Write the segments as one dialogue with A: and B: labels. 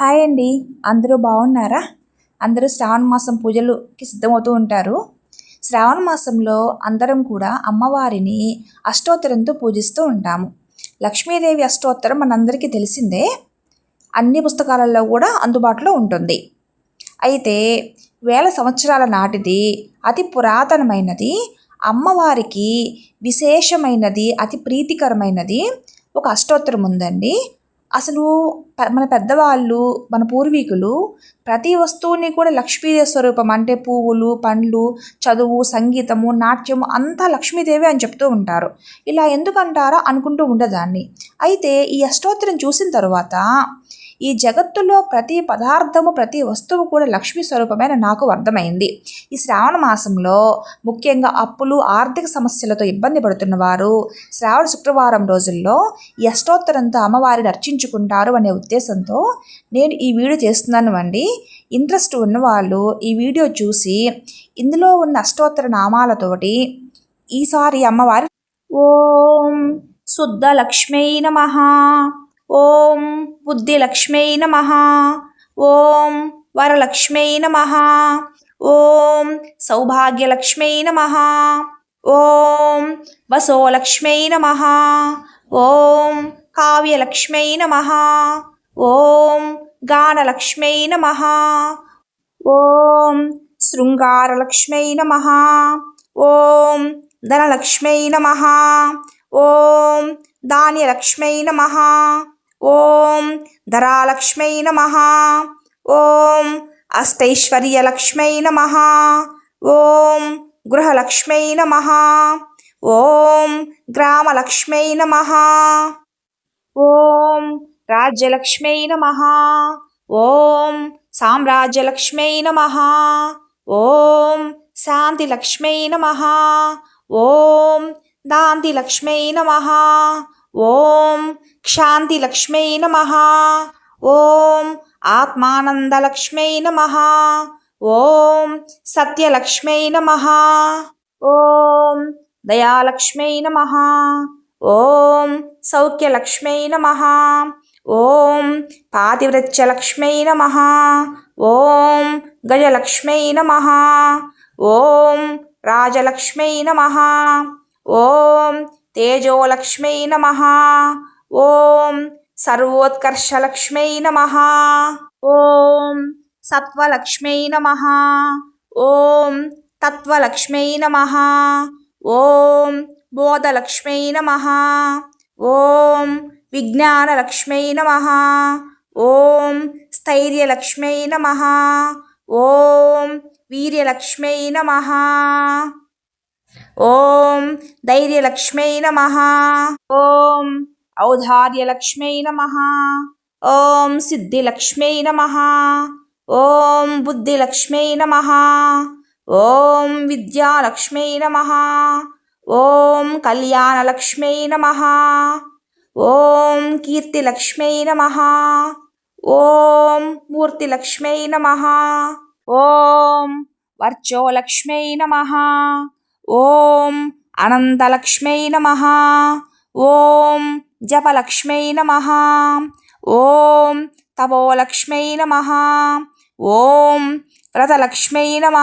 A: Hi అండి. అందరూ బాగున్నారా? అందరూ శ్రావణ మాసం పూజలుకి సిద్ధమవుతూ ఉంటారు. శ్రావణ మాసంలో అందరం కూడా అమ్మవారిని అష్టోత్తరంతో పూజిస్తూ ఉంటాము. లక్ష్మీదేవి అష్టోత్తరం మనందరికీ తెలిసిందే. అన్ని పుస్తకాలలో కూడా అందుబాటులో ఉంటుంది. అయితే వేల సంవత్సరాల నాటిది అతి పురాతనమైనది అమ్మవారికి విశేషమైనది అతి ప్రీతికరమైనది ఒక అష్టోత్తరం ఉందండి. అసలు ప- మన పెద్దవాళ్ళు మన పూర్వీకులు ప్రతి వస్తువుని కూడా లక్ష్మీదేవి స్వరూపం అంటే పువ్వులు పండ్లు చదువు సంగీతము నాట్యము అంతా లక్ష్మీదేవి అని చెప్తూ ఉంటారు. ఇలా ఎందుకంటారో అనుకుంటూ ఉండేదాన్ని. అయితే ఈ అష్టోత్తరం చూసిన తర్వాత ఈ జగత్తులో ప్రతి పదార్థము ప్రతి వస్తువు కూడా లక్ష్మీ స్వరూపమైన నాకు అర్థమైంది. ఈ శ్రావణ మాసంలో ముఖ్యంగా అప్పులు ఆర్థిక సమస్యలతో ఇబ్బంది పడుతున్న వారు శ్రావణ శుక్రవారం రోజుల్లో ఈ అష్టోత్తరంతో అమ్మవారిని అర్చించుకుంటారు అనే ఉద్దేశంతో నేను ఈ వీడియో చేస్తున్నాను అండి. ఇంట్రెస్ట్ ఉన్నవాళ్ళు ఈ వీడియో చూసి ఇందులో ఉన్న అష్టోత్తర నామాలతోటి ఈసారి అమ్మవారి ఓం శుద్ధ లక్ష్మీ నమ. ఓం బుద్ధిలక్ష్మీ నమ. ఓం వరలక్ష్మీ నమ. ఓం సౌభాగ్యలక్ష్మీ నమ. ఓం వసోలక్ష్మీ నమ. ఓం కావ్యలక్ష్మీ నమ. ఓం గానలక్ష్మీ నమ. ఓం శృంగారలక్ష్మై నమ. ఓం ధనలక్ష్మై నమ. ఓం ధాన్యలక్ష్మై నమ. ఓం ధరాలక్ష్మై నమ. ఓం అష్టైశ్వర్యలక్ష్మై నమ. ఓం గృహలక్ష్మై నమ. ఓం గ్రామలక్ష్మై నమ. ఓం రాజ్యలక్ష్మై నమ. ఓం సామ్రాజ్యలక్ష్మై నమ. ఓం శాంతిలక్ష్మై నమ. ఓం దాంతిలక్ష్మై నమ. ఓం క్షాంతి లక్ష్మై నమ. ఓం ఆత్మానందలక్ష్మై నమ. ఓం సత్యలక్ష్మై నమ. ఓం దయాలక్ష్మై నమ. ఓం సౌఖ్యలక్ష్మై నమ. ఓం పాతివ్రత్యలక్ష్మై నమ. ఓం గజలక్ష్మై నమ. ఓం రాజలక్ష్మై నమ. ఓం తేజోలక్ష్మై నమ. ఓం సర్వోత్కర్షలక్ష్మై నమ. ఓం సత్వలక్ష్మై నమ. ఓం తత్వలక్ష్మై నమ. ఓం బోధలక్ష్మై నమ. ఓం విజ్ఞానలక్ష్మై నమ. ఓం స్థైర్యలక్ష్మై నమ. ఓం వీర్యలక్ష్మై నమ. ఓం ధైర్యలక్ష్మై నమ ఓం ఔదార్యలక్ష్మై నమ ఓం సిద్ధిలక్ష్మై నమ ఓం బుద్ధిలక్ష్మై నమ ఓం విద్యాలక్ష్మై నమ ఓం కళ్యాణలక్ష్మై నమ ఓం కీర్తిలక్ష్మై నమ ఓం మూర్తిలక్ష్మై నమ ఓం వర్చోలక్ష్మై నమ ఓం అనంతలక్ష్మై నమ. ఓం జపలక్ష్మై నమ. ఓం తపోలక్ష్మై నమ. ఓం వ్రతలక్ష్మై నమ.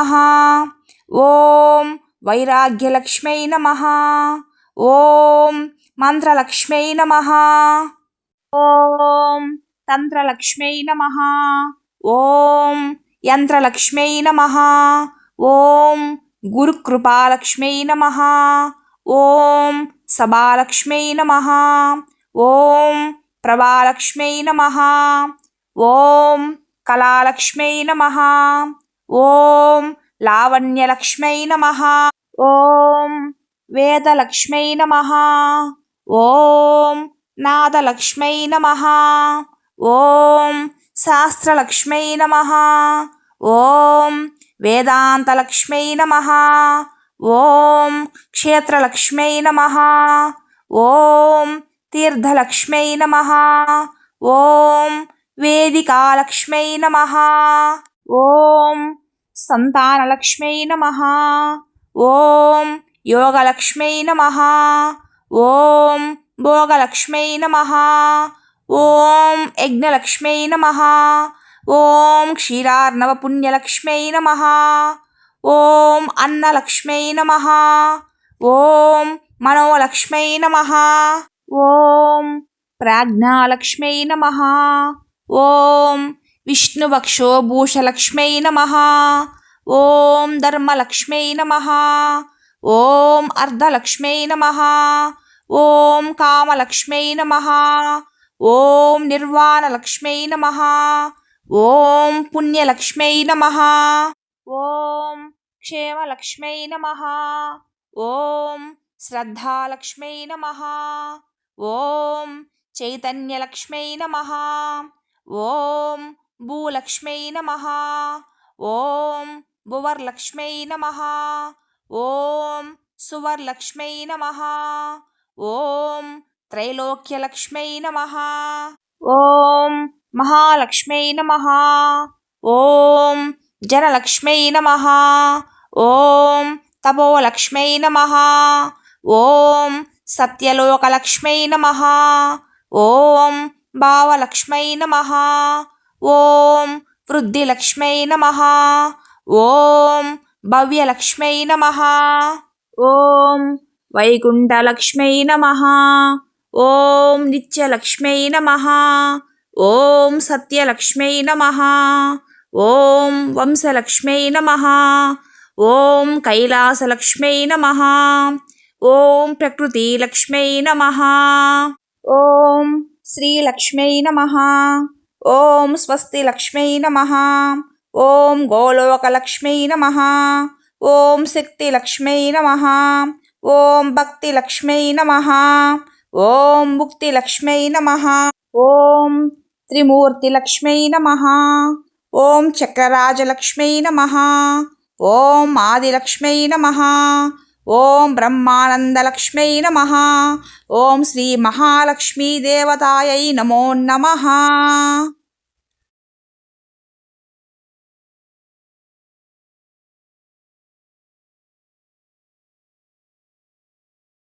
A: ఓం వైరాగ్యలక్ష్మై నమ. ఓం మంత్రలక్ష్మై నమ. ఓం తంత్రలక్ష్మై నమ. ఓం యంత్రలక్ష్మై నమ. ఓం గురుకృపాలక్ష్మై నమ ఓం సభాలక్ష్మై నమ ఓం ప్రభాలక్ష్మై నమ ఓం కళాలక్ష్మై నమ ఓం లావణ్యలక్ష్మై నమ ఓం వేదలక్ష్మై నమ ఓం నాదలక్ష్మై నమ ఓం శాస్త్రలక్ష్మై నమ ఓం వేదాంతలక్ష్మై నమ. ఓం క్షేత్రలక్ష్మై నమ. ఓం తీర్థలక్ష్మై నమ. ఓం వేదికాలక్ష్మై నమ. ఓం సంతానలక్ష్మై నమ. ఓం యోగలక్ష్మై నమ. ఓం భోగలక్ష్మై నమ. ఓం యజ్ఞలక్ష్మై నమ. ఓం క్షీరార్ణవ పుణ్యలక్ష్మై నమ. ఓం అన్నలక్ష్మై నమ. ఓం మనోలక్ష్మై నమ. ఓం ప్రాజ్ఞాలక్ష్మై నమ. ఓం విష్ణువక్షోభూషలక్ష్మై నమ. ఓం ధర్మలక్ష్మై నమ. ఓం అర్ధలక్ష్మై నమ. ఓం కామలక్ష్మై నమ. ఓం నిర్వాణలక్ష్మై నమ. ఓం పుణ్యలక్ష్మై నమ. ఓం క్షేమలక్ష్మై నమ. ఓం శ్రద్ధాలక్ష్మై నమ. ఓం చైతన్యలక్ష్మై నమ. ఓం భూలక్ష్మై నమ. ఓం భువర్లక్ష్మై నమ. ఓం సువర్లక్ష్మై నమ. ఓం త్రైలోక్యలక్ష్మై నమ. ఓం మహాలక్ష్మై నమ. ఓం జనలక్ష్మై నమ. ఓం తపోలక్ష్మై నమ. ఓం సత్యలోకలక్ష్మై నమ. ఓం భావలక్ష్మై నమ. ఓం వృద్ధిలక్ష్మై నమ. ఓం భవ్యలక్ష్మై నమ. ఓం వైకుంఠలక్ష్మై నమ. ఓం నిత్యలక్ష్మై నమ. ఓం సత్యలక్ష్మై నమ ఓం వంశలక్ష్మై నమ ఓం కైలాసలక్ష్మై నమ ఓం ప్రకృతిలక్ష్మై నమ ఓం శ్రీలక్ష్మై నమ ఓం స్వస్తి లక్ష్మై నమ ఓం గోలోకలక్ష్మై నమ ఓం శక్తిలక్ష్మై నమ ఓం భక్తిలక్ష్మై నమ ఓం ముక్తిలక్ష్మై నమ ఓం త్రిమూర్తి త్రిమూర్తిలక్ష్మై నమ. ఓం చక్రరాజలక్ష్మై నమ. ఓం ఆదిలక్ష్మై నమ. ఓం బ్రహ్మానందలక్ష్మై నమ. ఓం శ్రీ మహాలక్ష్మీ దేవతాయై నమో నమ.